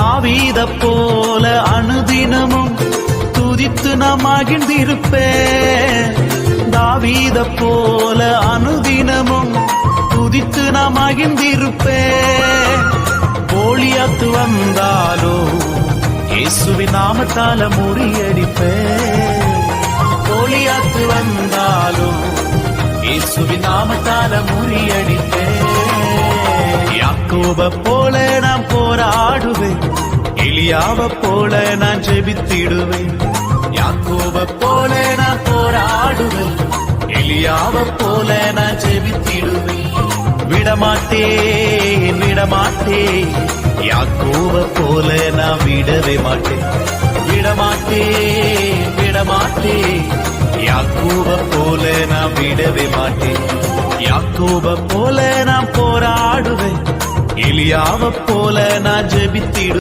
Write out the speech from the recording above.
தாவீத போல அனுதினமும் துதித்து நாம் மகிழ்ந்திருப்பே தாவீத போல அனுதினமும் துதித்து நாம் மகிழ்ந்திருப்பே கோலியாத்து வந்தாலோ இயேசுவி நாமத்தால முறியடிப்பே கோலியாத்து வந்தாலும் யாக்கோப போல நான் போராடுவேன். எலியாவ போல நான் ஜெபித்திடுவேன். யாக்கோப போல நான் போராடுவேன். எலியாவ போல நான் ஜெபித்திடுவேன். விடமாட்டேன் விடமாட்டேன். யாக்கோவ போல நான் விடவே மாட்டேன். விடமாட்டேன் விடமாட்டேன். யாக்கோவ போல நான் விடவே மாட்டேன். யாக்கோவ போல நான் போராடுவேன். எலியாவ போல நான் ஜெபித்திடு